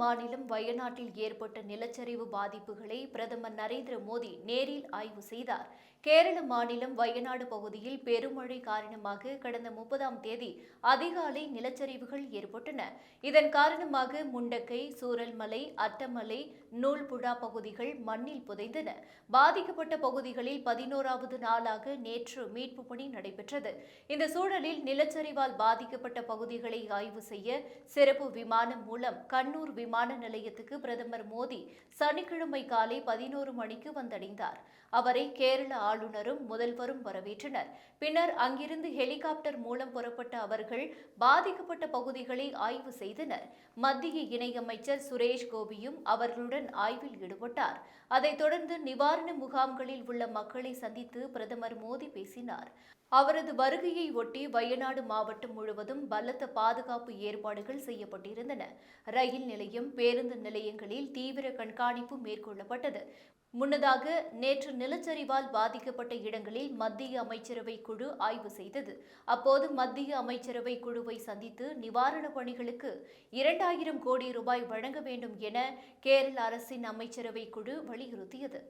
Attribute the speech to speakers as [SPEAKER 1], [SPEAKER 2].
[SPEAKER 1] மாநிலம் வயநாட்டில் ஏற்பட்ட நிலச்சரிவு பாதிப்புகளை பிரதமர் நரேந்திர மோடி நேரில் ஆய்வு செய்தார். கேரள மாநிலம் வயநாடு பகுதியில் பெருமழை காரணமாக கடந்த முப்பதாம் தேதி அதிகாலை நிலச்சரிவுகள் ஏற்பட்டன. இதன் காரணமாக முண்டக்கை சூரல்மலை அட்டமலை நூல்புழா பகுதிகள் மண்ணில் புதைந்தன. பாதிக்கப்பட்ட பகுதிகளில் பதினோராவது நாளாக நேற்று மீட்பு பணி நடைபெற்றது. இந்த சூழலில் நிலச்சரிவால் பாதிக்கப்பட்ட பகுதிகளை ஆய்வு செய்ய சிறப்பு விமானம் மூலம் கண்ணூர் விமான நிலையத்துக்கு பிரதமர் மோடி சனிக்கிழமை காலை பதினோரு மணிக்கு வந்தடைந்தார். அவரை கேரள ஆளுநரும் முதல்வரும் வரவேற்றனர். பின்னர் அங்கிருந்து ஹெலிகாப்டர் மூலம் புறப்பட்ட அவர்கள் பாதிக்கப்பட்ட பகுதிகளை ஆய்வு செய்தனர். மத்திய இணையமைச்சர் சுரேஷ் கோபியும் அவர்களுடன் ஆய்வில் ஈடுபட்டார். அதைத் தொடர்ந்து நிவாரண முகாம்களில் உள்ள மக்களை சந்தித்து பிரதமர் மோடி பேசினார். அவரது வருகையை ஒட்டி வயநாடு மாவட்டம் முழுவதும் பலத்த பாதுகாப்பு ஏற்பாடுகள் செய்யப்பட்டிருந்தன. ரயில் நிலையம் பேருந்து நிலையங்களில் தீவிர கண்காணிப்பு மேற்கொள்ளப்பட்டது. முன்னதாக நேற்று நிலச்சரிவால் பாதிக்கப்பட்ட இடங்களில் மத்திய அமைச்சரவை குழு ஆய்வு செய்தது. அப்போது மத்திய அமைச்சரவை குழுவை சந்தித்து நிவாரணப் பணிகளுக்கு இரண்டாயிரம் கோடி ரூபாய் வழங்க வேண்டும் என கேரள அரசின் அமைச்சரவை குழு வலியுறுத்தியது.